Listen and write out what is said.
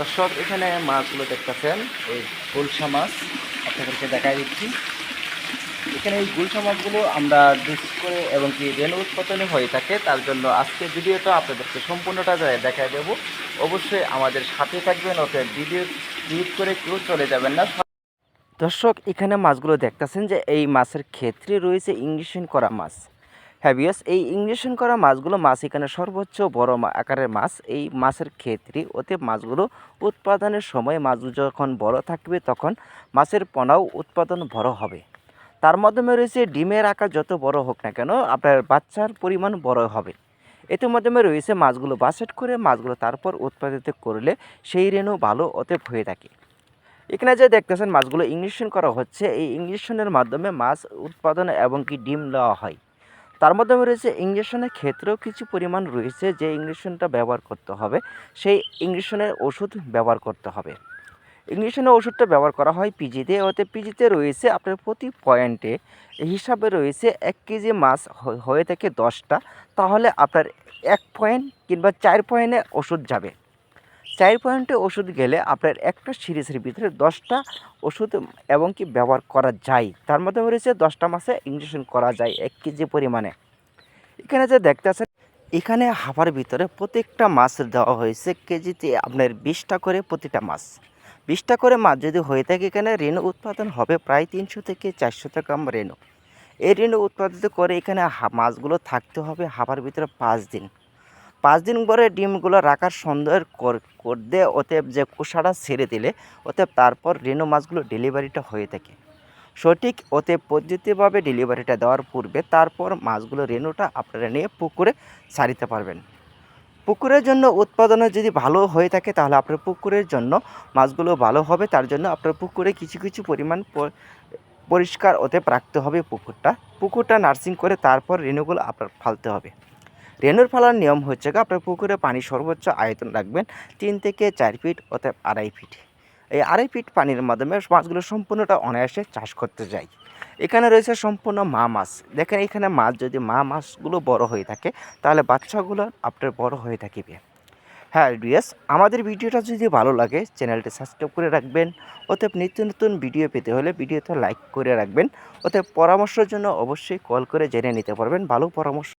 দর্শক, এখানে মাছগুলো দেখতেছেন। এই গুলশা মাছ, আপনাদেরকে দেখাই দিচ্ছি। এখানে এই গুলশা মাছগুলো আমরা ডিস করে এবং কি রেণু উৎপাদনে হয়ে থাকে, তার জন্য আজকে ভিডিওটা আপনাদেরকে সম্পূর্ণটা যায় দেখাই দেবো। অবশ্যই আমাদের সাথে থাকবেন ওকে ভিডিও ক্লিক করে কেউ চলে যাবেন না। দর্শক, এখানে মাছগুলো দেখতেছেন যে এই মাছের ক্ষেত্রে রয়েছে ইংলিশন করা মাছ। হ্যাভিয়াস এই ইংলিশন করা মাছগুলো মাছ এখানে সর্বোচ্চ বড় আকারের মাছ। এই মাছের ক্ষেত্রে ওতে মাছগুলো উৎপাদনের সময় মাছ যখন বড় থাকবে তখন মাছের পোনাও উৎপাদন বড় হবে। তার মাধ্যমে রয়েছে ডিমের আকার যত বড় হোক না কেন, আপনার বাচ্চার পরিমাণ বড় হবে। এতে মাধ্যমে রয়েছে মাছগুলো বাসেট করে মাছগুলো তারপর উৎপাদিত করলে সেই রেণু ভালো অতএব হয়ে থাকে। এখানে যে দেখতেছেন মাছগুলো ইংলিশন করা হচ্ছে, এই ইংলিশনের মাধ্যমে মাছ উৎপাদন এবং কি ডিম দেওয়া হয়। তার মাধ্যমে রয়েছে ইঞ্জেকশনের ক্ষেত্রেও কিছু পরিমাণ রয়েছে যে ইঞ্জেকশনটা ব্যবহার করতে হবে। সেই ইঞ্জেকশনের ওষুধ ব্যবহার করতে হবে। ইঞ্জেকশনের ওষুধটা ব্যবহার করা হয় পিজিতে ওতে পিজিতে রয়েছে আপনার প্রতি পয়েন্টে হিসাবে রয়েছে এক কেজি মাছ হয়ে থাকে দশটা। তাহলে আপনার এক পয়েন্ট কিংবা চার পয়েন্টে ওষুধ যাবে। চার পয়েন্টে ওষুধ গেলে আপনার একটা সিরিজের ভিতরে দশটা ওষুধ এবং কি ব্যবহার করা যায়। তার মধ্যে রয়েছে দশটা মাসে ইঞ্জেকশন করা যায় এক কেজি পরিমাণে। এখানে যে দেখতে আছেন, এখানে হাফার ভিতরে প্রত্যেকটা মাছ দেওয়া হয়েছে। কেজিতে আপনার বিশটা করে প্রতিটা মাছ। বিশটা করে মাছ যদি হয়ে থাকে এখানে, রেণু উৎপাদন হবে প্রায় তিনশো থেকে চারশো গ্রাম রেণু। এই রেণু উৎপাদিত করে এখানে মাছগুলো থাকতে হবে হাফার ভিতরে পাঁচ দিন। পাঁচ দিন পরে ডিমগুলো রাখার সুন্দর কর- করতে ওতে যে কুসাটা ছেড়ে দিলে ওতে তারপর রেণু মাছগুলো ডেলিভারিটা হয়ে থাকে। সঠিক ওতে পদ্ধতিভাবে ডেলিভারিটা দেওয়ার পূর্বে তারপর মাছগুলো রেণুটা আপনারা নিয়ে পুকুরে ছাড়িতে পারবেন। পুকুরের জন্য উৎপাদনে যদি ভালো হয়ে থাকে তাহলে আপনার পুকুরের জন্য মাছগুলো ভালো হবে, তার জন্য আপনার পুকুরে কিছু কিছু পরিমাণ পরিষ্কার ওতে রাখতে হবে পুকুরটা। পুকুরটা নার্সিং করে তারপর রেণুগুলো আপনার ফালতে হবে। রেণুর ফালার নিয়ম হচ্ছে আপনার পুকুরে পানি সর্বোচ্চ আয়তন রাখবেন তিন থেকে চার ফিট অর্থাৎ আড়াই ফিট। এই আড়াই ফিট পানির মাধ্যমে মাছগুলো সম্পূর্ণটা অনায়াসে চাষ করতে যায় এখানে রয়েছে সম্পূর্ণ মা মাছ। দেখেন এখানে মাছ, যদি মা মাছগুলো বড় হয়ে থাকে, তাহলে বাচ্চাগুলো আপনার বড় হয়ে থাকিবে। হ্যাঁ ডিয়াস আমাদের ভিডিওটা যদি ভালো লাগে, চ্যানেলটি সাবস্ক্রাইব করে রাখবেন। অতএব নিত্য নতুন ভিডিও পেতে হলে ভিডিওতে লাইক করে রাখবেন। অতএব পরামর্শের জন্য অবশ্যই কল করে জেনে নিতে পারবেন। ভালো পরামর্শ